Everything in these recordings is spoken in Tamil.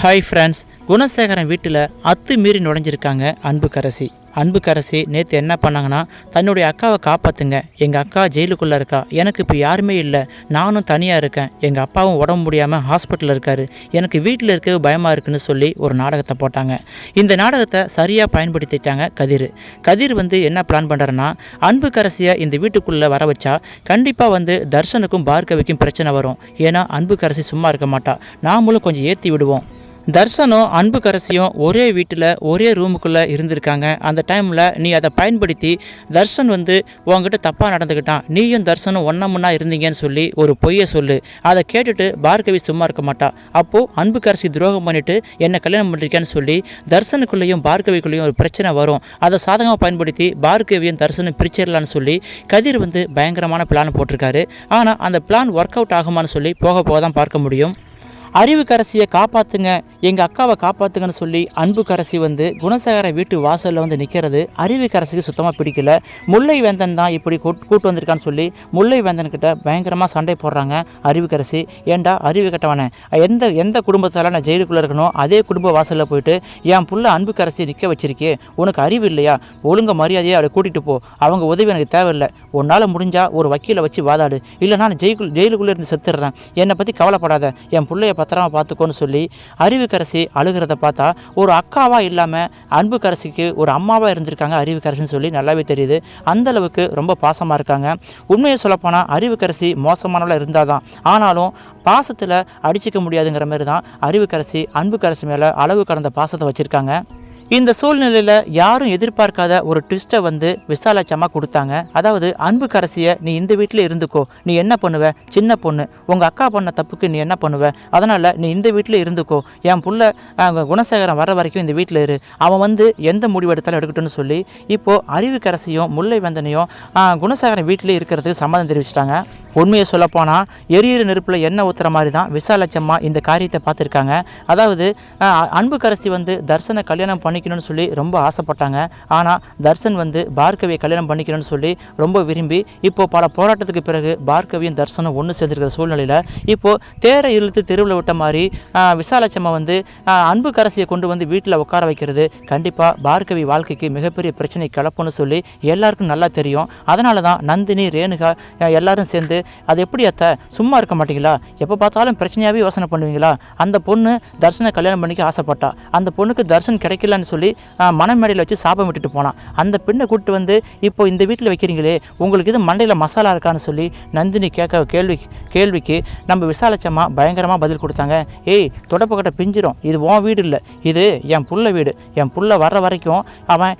ஹாய் ஃப்ரெண்ட்ஸ் குணசேகரன் வீட்டில் அத்து மீறி நுழைஞ்சிருக்காங்க அன்புக்கரசி. அன்புக்கரசி நேற்று என்ன பண்ணாங்கன்னா தன்னுடைய அக்காவை காப்பாற்றுங்க எங்கள் அக்கா ஜெயிலுக்குள்ளே இருக்கா. எனக்கு இப்போ யாருமே இல்லை. நானும் தனியாக இருக்கேன். எங்கள் அப்பாவும் உடம்பு முடியாமல் ஹாஸ்பிட்டலில் இருக்கார். எனக்கு வீட்டில் இருக்க பயமாக இருக்குன்னு சொல்லி ஒரு நாடகத்தை போட்டாங்க. இந்த நாடகத்தை சரியாக பயன்படுத்திட்டாங்க கதிர். கதிர் வந்து என்ன பிளான் பண்ணுறாருன்னா அன்புக்கரசியை இந்த வீட்டுக்குள்ளே வர வச்சா கண்டிப்பாக வந்து தர்ஷனுக்கும் பார்கவிக்கும் பிரச்சனை வரும். ஏன்னா அன்புக்கரசி சும்மா இருக்க மாட்டா. நாமளும் கொஞ்சம் ஏற்றி விடுவோம். தர்ஷனும் அன்புக்கரசியும் ஒரே வீட்டில் ஒரே ரூமுக்குள்ளே இருந்திருக்காங்க. அந்த டைமில் நீ அதை பயன்படுத்தி தர்ஷன் வந்து உங்ககிட்ட தப்பாக நடந்துக்கிட்டான் நீயும் தர்ஷனும் ஒன்றமுன்னா இருந்தீங்கன்னு சொல்லி ஒரு பொய்யை சொல்லு. அதை கேட்டுட்டு பார்கவி சும்மா இருக்க மாட்டா. அப்போது அன்புக்கரசி துரோகம் பண்ணிவிட்டு என்னை கல்யாணம் பண்ணிருக்கேன்னு சொல்லி தர்ஷனுக்குள்ளேயும் பார்கவிக்குள்ளேயும் ஒரு பிரச்சனை வரும். அதை சாதகமாக பயன்படுத்தி பார்கவியும் தர்ஷனும் பிரிச்சிடலான்னு சொல்லி கதிர் வந்து பயங்கரமான பிளான் போட்டிருக்காரு. ஆனால் அந்த பிளான் ஒர்க் அவுட் ஆகுமான்னு சொல்லி போக போக தான் பார்க்க முடியும். அறிவுக்கரசியை காப்பாற்றுங்க எங்கள் அக்காவை காப்பாற்றுங்கன்னு சொல்லி அன்புக்கரசி வந்து குணசேகர வீட்டு வாசலில் வந்து நிற்கிறது அறிவுக்கரசிக்கு சுத்தமாக பிடிக்கல. முல்லை வேந்தன் தான் இப்படி கூட் கூட்டு வந்திருக்கான்னு சொல்லி முல்லை வேந்தன் கிட்ட பயங்கரமாக சண்டை போடுறாங்க அறிவுக்கரசி. ஏண்டா அறிவு கட்டவனே? எந்த எந்த குடும்பத்தால் நான் ஜெயிலுக்குள்ளே இருக்கணும்? அதே குடும்ப வாசலில் போயிட்டு என் புள்ள அன்புக்கரசி நிற்க வச்சிருக்கே. உனக்கு அறிவு இல்லையா? ஒழுங்க மரியாதையை அவளை கூட்டிகிட்டு போ. அவங்க உதவி எனக்கு தேவையில்லை. உன்னால் முடிஞ்சால் ஒரு வக்கீலை வச்சு வாதாடு. இல்லை நான் ஜெயிலுக்குள் ஜெயிலுக்குள்ளே இருந்து செத்துடுறேன். என்னை பற்றி கவலைப்படாத. என் பிள்ளைய பத்திரமா பார்த்துக்கோன்னு சொல்லி அறிவுக்கரசி அழுகிறத பார்த்தா ஒரு அக்காவாக இல்லாமல் அன்புக்கரசிக்கு ஒரு அம்மாவாக இருந்திருக்காங்க அறிவுக்கரசின்னு சொல்லி நல்லாவே தெரியுது. அந்தளவுக்கு ரொம்ப பாசமாக இருக்காங்க. உண்மையை சொல்லப்போனால் அறிவுக்கரசி மோசமானவளாக இருந்தால் தான் ஆனாலும் பாசத்தில் அடிச்சிக்க முடியாதுங்கிற மாதிரி தான் அறிவுக்கரசி அன்புக்கரசி மேலே அளவு கடந்த பாசத்தை வச்சுருக்காங்க. இந்த சூழ்நிலையில் யாரும் எதிர்பார்க்காத ஒரு ட்விஸ்ட்டை வந்து விசாலாச்சம்மா கொடுத்தாங்க. அதாவது அன்பு கரசியை நீ இந்த வீட்டில் இருந்துக்கோ. நீ என்ன பண்ணுவ? சின்ன பொண்ணு. உங்கள் அக்கா பண்ண தப்புக்கு நீ என்ன பண்ணுவ? அதனால் நீ இந்த வீட்டில் இருந்துக்கோ. என் புள்ள குணசேகரம் குணசேகரன் வர வரைக்கும் இந்த வீட்டில் இரு. அவன் வந்து எந்த முடிவு எடுத்தாலும் எடுக்கட்டும்னு சொல்லி இப்போது அறிவுக்கரசியும் முல்லை வந்தனையும் குணசேகரன் வீட்டிலே இருக்கிறதுக்கு சம்மதம் தெரிவிச்சிட்டாங்க. உண்மையை சொல்லப்போனால் எரியிற நெருப்பில் எண்ணெய் ஊற்றுற மாதிரி தான் விசாலட்சம்மா இந்த காரியத்தை பார்த்துருக்காங்க. அதாவது அன்புக்கரசி வந்து தர்சனை கல்யாணம் பண்ணிக்கணும்னு சொல்லி ரொம்ப ஆசைப்பட்டாங்க. ஆனால் தர்சன் வந்து பார்கவியை கல்யாணம் பண்ணிக்கணும்னு சொல்லி ரொம்ப விரும்பி இப்போது பல போராட்டத்துக்கு பிறகு பார்கவியும் தர்சனும் ஒன்று சேர்ந்துருக்கிற சூழ்நிலையில் இப்போது தேரை இழுத்து தெருவில் விட்ட மாதிரி விசாலட்சம்மா வந்து அன்புக்கரசியை கொண்டு வந்து வீட்டில் உட்கார வைக்கிறது கண்டிப்பாக பார்கவி வாழ்க்கைக்கு மிகப்பெரிய பிரச்சனை கிளப்புன்னு சொல்லி எல்லாருக்கும் நல்லா தெரியும். அதனால தான் நந்தினி ரேணுகா எல்லாரும் சேர்ந்து அது எப்படி அத்தை? சும்மா இருக்க மாட்டீங்களா? எப்போ பார்த்தாலும் பிரச்சனையாகவே யோசனை பண்ணுவீங்களா? அந்த பொண்ணு தர்ஷனை கல்யாணம் பண்ணிக்க ஆசைப்பட்டா. அந்த பொண்ணுக்கு தர்ஷன் கிடைக்கலன்னு சொல்லி அஹ், மனமேடையில் வச்சு சாபம் விட்டுட்டு போனான் அந்த பெண்ணை கூப்பிட்டு வந்து இப்போ இந்த வீட்டில் வைக்கிறீங்களே உங்களுக்கு இது மண்டையில் மசாலா இருக்கான்னு சொல்லி நந்தினி கேட்க கேள்வி கேள்விக்கு நம்ம விசாலச்சம்மா பயங்கரமாக பதில் கொடுத்தாங்க. ஏய் தொடப்பக்கட்டை பிஞ்சிரும். இது உன் வீடு இல்லை. இது என் புள்ள வீடு. என் புள்ள வர்ற வரைக்கும் அவன்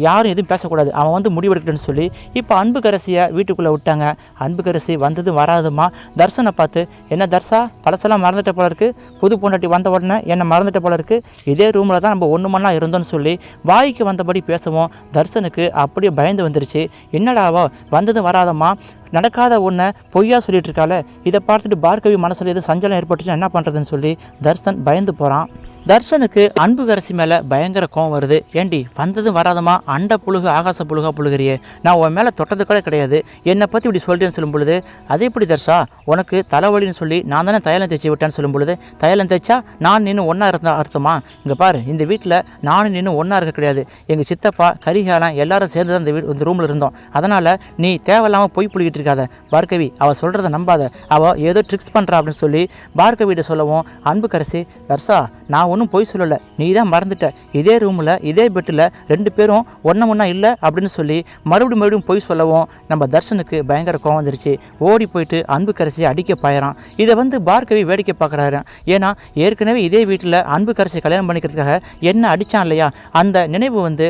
யாரும் எதுவும் பேசக்கூடாது. அவன் வந்து முடிவெடுக்கணும்னு சொல்லி இப்போ அன்புக்கரசியை வீட்டுக்குள்ளே விட்டாங்க. அன்புக்கரசி வந்ததும் வராதுமா தர்சனை பார்த்து என்ன தர்சா பழசெல்லாம் மறந்துட்ட போல இருக்குது புது பொண்டாட்டி வந்த உடனே என்னை மறந்துட்ட போல இருக்குது இதே ரூமில் தான் நம்ம ஒன்று மண்ணா இருந்தோம்னு சொல்லி வாய்க்கு வந்தபடி பேசுவோம். தர்சனுக்கு அப்படியே பயந்து வந்துருச்சு. என்னடாவோ வந்ததும் வராதம்மா. நடக்காத ஒன்றை பொய்யா சொல்லிட்டு இருக்காள. இதை பார்த்துட்டு பார்கவி மனசில் எதுவும் சஞ்சலம் ஏற்பட்டுச்சுன்னா என்ன பண்ணுறதுன்னு சொல்லி தர்சன் பயந்து போகிறான் தர்ஷனுக்கு அன்புக்கரசி மேலே பயங்கர கோவம் வருது. ஏண்டி வந்ததும் வராதமா அண்ட புழுகு ஆகாச புழுகா புழுகிறியே. நான் உன் மேலே தொட்டது கூட கிடையாது. என்னை பற்றி இப்படி சொல்கிறேன்னு சொல்லும் பொழுது அது எப்படி தர்ஷா? உனக்கு தலைவலின்னு சொல்லி நான் தானே தையலம் தைச்சி விட்டேன்னு சொல்லும் பொழுது தைலம் தைச்சா நான் நின்று ஒன்றா இருந்தா அர்த்தமா? இங்கே பாரு இந்த வீட்டில் நானும் நின்று ஒன்றா இருக்க கிடையாது. எங்கள் சித்தப்பா கரிகாலம் எல்லாரும் சேர்ந்து தான் இந்த வீடு இந்த ரூமில் இருந்தோம். அதனால் நீ தேவையில்லாமல் பொய் புழுகிட்டு இருக்காத. பார்கவி அவள் சொல்கிறத நம்பாத. அவள் ஏதோ ட்ரிக்ஸ் பண்ணுறா அப்படின்னு சொல்லி பார்கவியிட்ட சொல்லவும் அன்புக்கரசி தர்ஷா நான் ஒன்றும் பொய் சொல்லலை. நீ தான் மறந்துட்ட. இதே ரூமில் இதே பெட்டில் ரெண்டு பேரும் ஒன்றை ஒன்றா இல்லை அப்படின்னு சொல்லி மறுபடியும் மறுபடியும் பொய் சொல்லவும் நம்ம தர்ஷனுக்கு பயங்கர கோவம் வந்துருச்சு. ஓடி போயிட்டு அன்புக்கரசியை அடிக்க பாயிறான். இதை வந்து பார்கவி வேடிக்கை பார்க்குறாரு. ஏன்னா ஏற்கனவே இதே வீட்டில் அன்பு கரைசி கல்யாணம் பண்ணிக்கிறதுக்காக என்ன அடித்தான் இல்லையா? அந்த நினைவு வந்து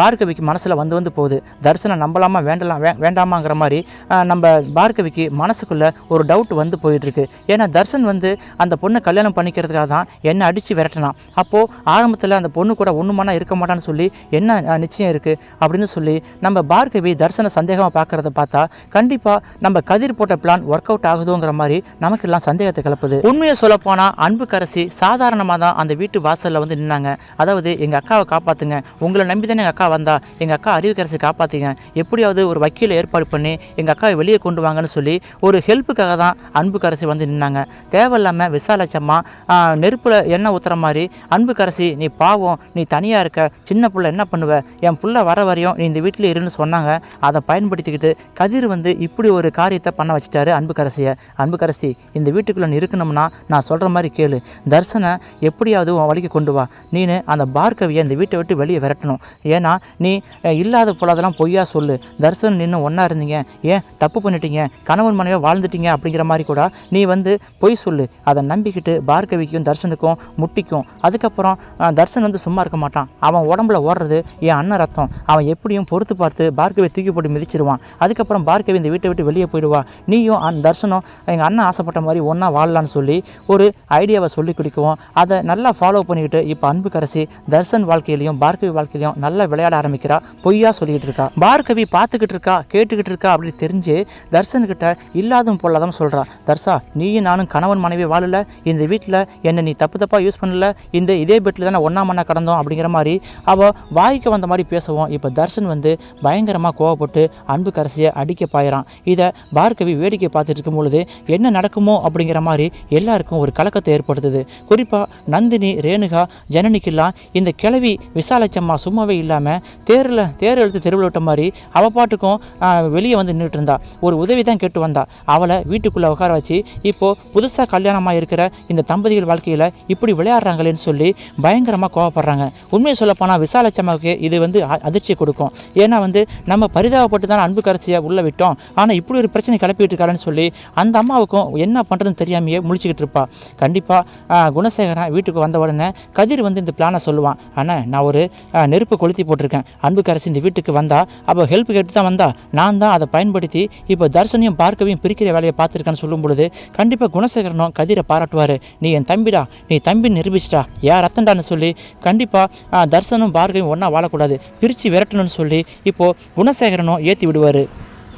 பார்கவிக்கு மனசில் வந்து வந்து போகுது. தர்சனை நம்பலாமா வேண்டலாம் வே வேண்டாமாங்கிற மாதிரி நம்ம பார்கவிக்கு மனசுக்குள்ளே ஒரு டவுட் வந்து போயிட்டுருக்கு ஏன்னா தர்சன் வந்து அந்த பொண்ணை கல்யாணம் பண்ணிக்கிறதுக்காக தான் என்னை அடித்து விரட்டினான் அப்போது ஆரம்பத்தில் அந்த பொண்ணு கூட ஒன்றுமானா இருக்க மாட்டான்னு சொல்லி என்ன நிச்சயம் இருக்குது அப்படின்னு சொல்லி நம்ம பார்கவி தர்சன சந்தேகமாக பார்க்குறத பார்த்தா கண்டிப்பாக நம்ம கதிர் போட்ட பிளான் ஒர்க் அவுட் ஆகுதுங்கிற மாதிரி நமக்கு எல்லாம் சந்தேகத்தை கலப்புது உண்மையை சொல்லப்போனால் அன்புக்கரசி சாதாரணமாக தான் அந்த வீட்டு வாசலில் வந்து நின்னாங்க. அதாவது எங்கள் அக்காவை காப்பாற்றுங்க உங்களை நம்பி தானே எங்கள் அக்கா வந்தா. எங்கள் அக்கா அறிவுக்கரசி காப்பாற்றுங்க எப்படியாவது ஒரு வக்கீலை ஏற்பாடு பண்ணி எங்கள் அக்காவை வெளியே கொண்டு வாங்கன்னு சொல்லி ஒரு ஹெல்ப்புக்காக தான் அன்புக்கரசி வந்து நின்னாங்க. தேவையில்லாமல் விசாலட்சம்மா நெருப்பில் எண்ணெய் ஊற்றுற மாதிரி அன்பு கரசி நீ பாவம் நீ தனியாக இருக்க சின்ன புள்ள என்ன பண்ணுவ? என் புள்ள வர வரையும் நீ இந்த வீட்டில் இருன்னு சொன்னாங்க. அதை பயன்படுத்திக்கிட்டு கதிர் வந்து இப்படி ஒரு காரியத்தை பண்ண வச்சுட்டாரு அன்பு கரசியை. அன்பு கரசி இந்த வீட்டுக்குள்ளே நீ இருக்கணும்னா நான் சொல்கிற மாதிரி கேளு. தர்சனை எப்படியாவது உன் வழிக்கு கொண்டு வா. நீனு அந்த பார்கவியை இந்த வீட்டை விட்டு வெளியே விரட்டணும். ஏன்னா நீ இல்லாத போலாதெல்லாம் பொய்யா சொல்லு. தர்சன் நின்று ஒன்றா இருந்தீங்க. ஏன் தப்பு பண்ணிட்டீங்க? கணவன் மனைவி வாழ்ந்துட்டீங்க அப்படிங்கிற மாதிரி கூட நீ வந்து பொய் சொல்லு. அதை நம்பிக்கிட்டு பார்கவிக்கும் தர்சனுக்கும் முட்டிக்கும் அதுக்கப்புறம் தர்ஷன் வந்து சும்மா இருக்க மாட்டான். அவன் உடம்புல ஓடுறது என் அண்ணன் ரத்தம். அவன் எப்படியும் பொறுத்து பார்த்து பார்கவி தூக்கி போட்டு மிதிச்சிருவான். அதுக்கப்புறம் பார்கவி இந்த வீட்டை விட்டு வெளியே போயிடுவா. நீயும் அந்த தர்ஷனும் எங்கள் அண்ணன் ஆசைப்பட்ட மாதிரி ஒன்றா வாழலான்னு சொல்லி ஒரு ஐடியாவை சொல்லி கொடுக்கவும் அதை நல்லா ஃபாலோ பண்ணிக்கிட்டு இப்போ அன்பு கரசி தர்ஷன் வாழ்க்கையிலையும் பார்கவி வாழ்க்கையிலையும் நல்லா விளையாட ஆரம்பிக்கிறா. பொய்யா சொல்லிக்கிட்டு இருக்கா. பார்கவி பார்த்துக்கிட்டு இருக்கா கேட்டுக்கிட்டு இருக்கா அப்படின்னு தெரிஞ்சு தர்ஷன்கிட்ட இல்லாதும் பொல்லாதான் சொல்கிறா தர்ஷா நீயும் நானும் கணவன் மனைவி வாழல. இந்த வீட்டில் என்னை நீ தப்பு தப்பாக யூஸ் பண்ணல. இந்த இதே பெட்டில் தான் ஒன்றா மண்ணா கடந்தோம் அப்படிங்கிற மாதிரி அவள் வாய்க்கு வந்த மாதிரி பேசவும். இப்போ தர்ஷன் வந்து பயங்கரமாக கோவப்பட்டு அன்பு கரசியை அடிக்க பாயிறான். இதை பார்கவி வேடிக்கை பார்த்துட்டு இருக்கும் பொழுது என்ன நடக்குமோ அப்படிங்கிற மாதிரி எல்லாருக்கும் ஒரு கலக்கத்தை ஏற்படுத்துது. குறிப்பாக நந்தினி ரேணுகா ஜனனிக்கெல்லாம் இந்த கிழவி விசாலச்சம்மா சும்மாவே இல்லாமல் தேரில் தேர் எழுத்து தெருவில் விட்ட மாதிரி அவள் பாட்டுக்கும் வெளியே வந்து நின்றுட்டு இருந்தா. ஒரு உதவி தான் கேட்டு வந்தா. அவளை வீட்டுக்குள்ளே உட்கார வச்சு இப்போது புதுசாக கல்யாணமாக இருக்கிற இந்த தம்பதிகள் வாழ்க்கையில் இப்படி விளையாடுறாங்களேன்னு சொல்லி பயங்கரமாக கோவப்படுறாங்க. உண்மையை சொல்லப்போனால் விசாலட்சமாவுக்கு இது வந்து அ- அதிர்ச்சி கொடுக்கும். ஏன்னா வந்து நம்ம பரிதாபப்பட்டு தான் அன்பு கரைச்சியாக உள்ளே விட்டோம். ஆனால் இப்படி ஒரு பிரச்சனை கிளப்பிட்டு இருக்காருன்னு சொல்லி அந்த அம்மாவுக்கும் என்ன பண்ணுறதுன்னு தெரியாமையே முழிச்சுக்கிட்டு இருப்பா. கண்டிப்பாக குணசேகரன் வீட்டுக்கு வந்த உடனே கதிர் வந்து இந்த பிளானை சொல்லுவான். ஆனால் நான் ஒரு நெருப்பு கொளுத்தி போட்டிருக்கேன். அன்பு கரைசி இந்த வீட்டுக்கு வந்தால் அப்போ ஹெல்ப் கேட்டு தான் வந்தா. நான் தான் அதை பயன்படுத்தி இப்போ தர்சனையும் பார்க்கவையும் பிரிக்கிற வேலையை பார்த்துருக்கேன்னு சொல்லும் பொழுது கண்டிப்பாக குணசேகரனும் கதிரை பாராட்டுவார். நீ என் தம்பிடா. நீ தம்பி நிரூபிச்சிட்டா. யார் ரத்தன்டான்னு சொல்லி கண்டிப்பாக தர்சனும் பார்கையும் ஒன்றா வாழக்கூடாது. பிரித்து விரட்டணும்னு சொல்லி இப்போது குணசேகரனும் ஏற்றி விடுவார்.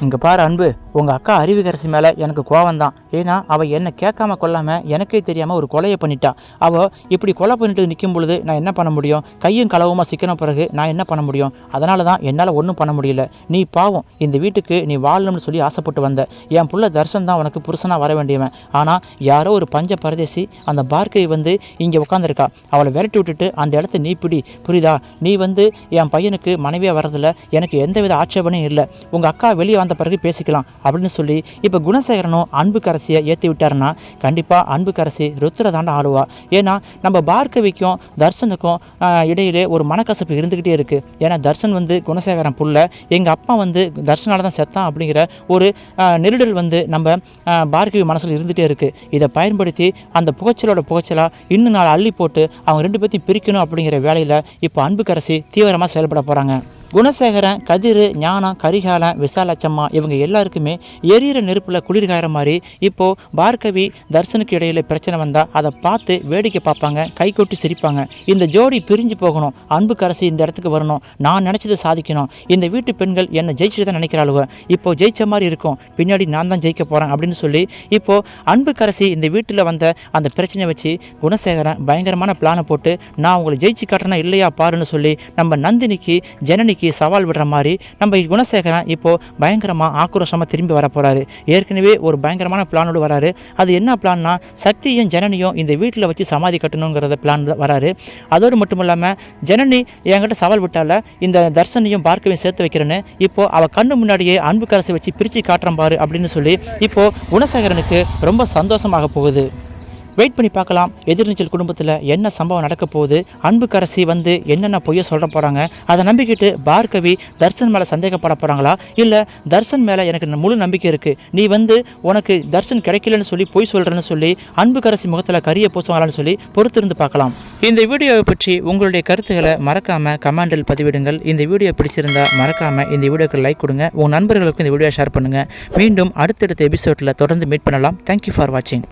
இங்கே பாரு அன்பு. உங்கள் அக்கா அறிவிகரசி மேலே எனக்கு கோவம் தான் ஏன்னா அவள் என்னை கேட்காம கொள்ளாமல் எனக்கே தெரியாமல் ஒரு கொலையை பண்ணிட்டா. அவள் இப்படி கொலை பண்ணிட்டு நிற்கும் பொழுது நான் என்ன பண்ண முடியும்? கையும் களவுமாக சிக்கின பிறகு நான் என்ன பண்ண முடியும்? அதனால தான் என்னால் ஒன்றும் பண்ண முடியல. நீ பாவம் இந்த வீட்டுக்கு நீ வாழணும்னு சொல்லி ஆசைப்பட்டு வந்த. என் புள்ள தர்ஷன் தான் உனக்கு புருஷனாக வர வேண்டியவன். ஆனால் யாரோ ஒரு பஞ்ச பரதேசி அந்த பார்க்கை வந்து இங்கே உட்காந்துருக்கா அவளை விரட்டி விட்டுட்டு அந்த இடத்த நீ பிடி. புரியுதா? நீ வந்து என் பையனுக்கு மனைவியாக வரதில் எனக்கு எந்தவித ஆட்சேபனையும் இல்லை. உங்கள் அக்கா வெளியே வந்த பிறகு பேசிக்கலாம். அப்படின்னு சொல்லி இப்போ குணசேகரனும் அன்புக்கரசியை ஏற்றி விட்டாருன்னா கண்டிப்பாக அன்புக்கரசி கரசி ருத்ர தாண்ட ஆடுவா. ஏன்னா நம்ம பார்கவிக்கும் தர்சனுக்கும் இடையிலே ஒரு மனக்கசப்பு இருந்துக்கிட்டே இருக்குது ஏன்னா தர்சன் வந்து குணசேகரன் புள்ள. எங்கள் அப்பா வந்து தர்சனால் தான் செத்தான் அப்படிங்கிற ஒரு நெருடல் வந்து நம்ம பார்கவி மனசில் இருந்துகிட்டே இருக்குது இதை பயன்படுத்தி அந்த புகைச்சலோட புகைச்சலாக இன்னும் நாள் அள்ளி போட்டு அவங்க ரெண்டு பேர்த்தையும் பிரிக்கணும் அப்படிங்கிற வேலையில் இப்போ அன்புக்கரசி தீவிரமாக செயல்பட போகிறாங்க குணசேகரன் கதிர் ஞானம் கரிகாலன் விசாலட்சம்மா இவங்க எல்லாருக்குமே எரியிற நெருப்பில் குளிர்காயிற மாதிரி இப்போது பார்கவி தர்சனுக்கு இடையில பிரச்சனை வந்தால் அதை பார்த்து வேடிக்கை பார்ப்பாங்க கை கொட்டி சிரிப்பாங்க. இந்த ஜோடி பிரிஞ்சு போகணும் அன்பு இந்த இடத்துக்கு வரணும் நான் நினச்சதை சாதிக்கணும். இந்த வீட்டு பெண்கள் என்னை ஜெயிச்சுட்டு தான் நினைக்கிறாளுவ இப்போ ஜெயிச்ச மாதிரி இருக்கும் பின்னாடி நான் தான் ஜெயிக்க போகிறேன் அப்படின்னு சொல்லி இப்போது அன்புக்கரசி இந்த வீட்டில் வந்த அந்த பிரச்சனையை வச்சு குணசேகரன் பயங்கரமான பிளானை போட்டு நான் உங்களை ஜெயிச்சு காட்டுறேன்னா இல்லையா பாருன்னு சொல்லி நம்ம நந்தினிக்கு ஜனனிக்கு சவால் விடுற மாதிரி நம்ம குணசேகரன் இப்போது பயங்கரமாக ஆக்ரோஷமாக திரும்பி வர போகிறாரு ஏற்கனவே ஒரு பயங்கரமான பிளானோடு வராரு. அது என்ன பிளான்னா சக்தியும் ஜனனியும் இந்த வீட்டில் வச்சு சமாதி கட்டணுங்கிறத பிளான் வராரு. அதோடு மட்டும் இல்லாமல் ஜனனி என்கிட்ட சவால் விட்டால இந்த தர்சனையும் பார்க்கவையும் சேர்த்து வைக்கிறேன்னு இப்போது அவள் கண்ணு முன்னாடியே அன்பு கரசை வச்சு பிரித்து காட்டுறம்பாரு அப்படின்னு சொல்லி இப்போது குணசேகரனுக்கு ரொம்ப சந்தோஷமாக போகுது. வெயிட் பண்ணி பார்க்கலாம். எதிர்நீச்சல் குடும்பத்தில் என்ன சம்பவம் நடக்க போகுது? அன்புக்கரசி வந்து என்னென்ன பொய்ய சொல்ல போகிறாங்க அதை நம்பிக்கிட்டு பார்கவி தர்சன் மேலே சந்தேகப்பட போகிறாங்களா இல்லை தர்சன் மேலே எனக்கு முழு நம்பிக்கை இருக்குது நீ வந்து உனக்கு தர்சன் கிடைக்கலன்னு சொல்லி பொய் சொல்கிறேன்னு சொல்லி அன்புக்கரசி முகத்தில் கரிய பூசுவாங்களான்னு சொல்லி பொறுத்திருந்து பார்க்கலாம். இந்த வீடியோவை பற்றி உங்களுடைய கருத்துக்களை மறக்காமல் கமெண்டில் பதிவிடுங்கள். இந்த வீடியோ பிடிச்சிருந்தா மறக்காமல் இந்த வீடியோக்கு லைக் கொடுங்க. உங்கள் நண்பர்களுக்கும் இந்த வீடியோ ஷேர் பண்ணுங்கள் மீண்டும் அடுத்தடுத்த எபிசோடில் தொடர்ந்து மீட் பண்ணலாம். தேங்க்யூ ஃபார் வாட்சிங்